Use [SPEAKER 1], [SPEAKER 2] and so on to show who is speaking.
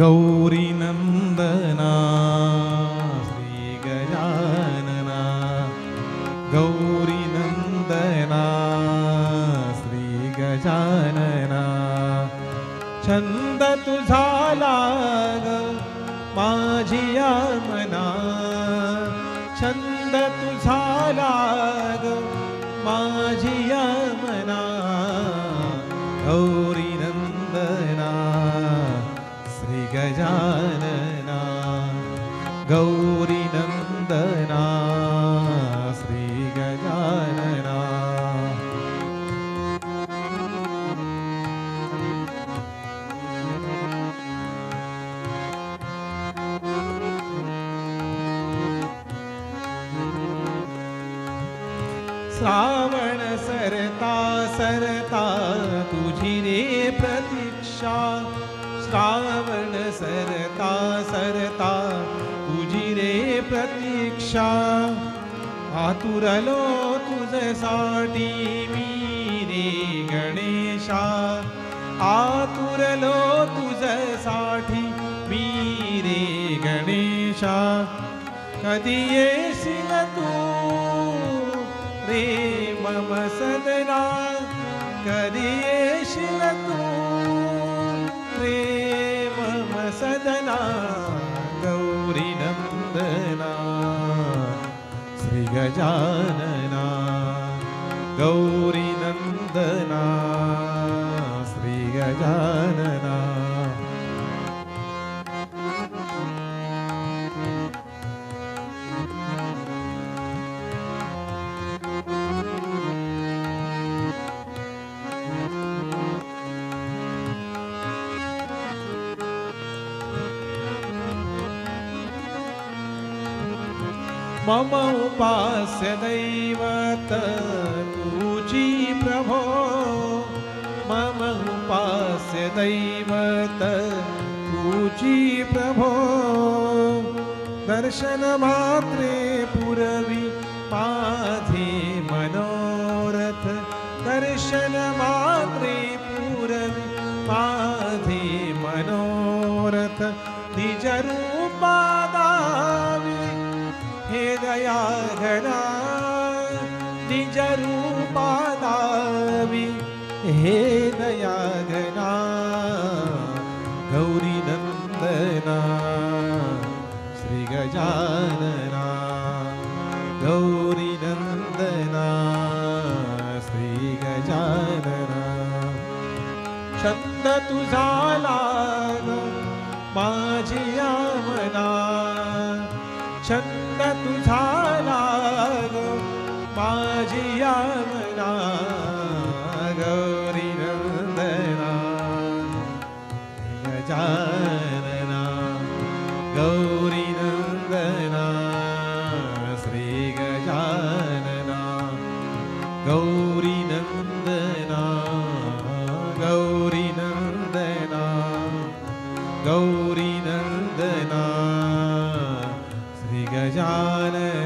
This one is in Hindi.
[SPEAKER 1] गौरीनन्दना श्रीगजानना गौरीनन्दना श्रीगजानना छंद तुझा लाग माझिया मना छंद तुझा लाग माझी गजानना श्री गजानना। श्रावण सरता सरता तुझी रे प्रतीक्षा। श्रावण सरता सरता, तुझी रे प्रतीक्षा। आतुरलो तुझसाठी मी रे गणेशा। आतुरलो तुझसाठी मी रे गणेशा। कधी येशील तू रे मम सदना? कधी येशील सदना गौरीनन्दना श्रीगजानना गौरीनन्दना श्री मम उपास्य दैवत तुझी प्रभो। मम उपास्य दैवत तुझी प्रभो। दर्शन मात्रे पुरवी माझे मनोरथ। दर्शन मात्रे पुरवी माझे मनोरथ। निज रूपा दावी हे दया घना निज रूपा दावी हे दया घना गौरी नंदना श्री गजानना गौरी नंदना श्री गजानना छंद तुझा लाग माझी या तुझा लाग माझी या मना जाने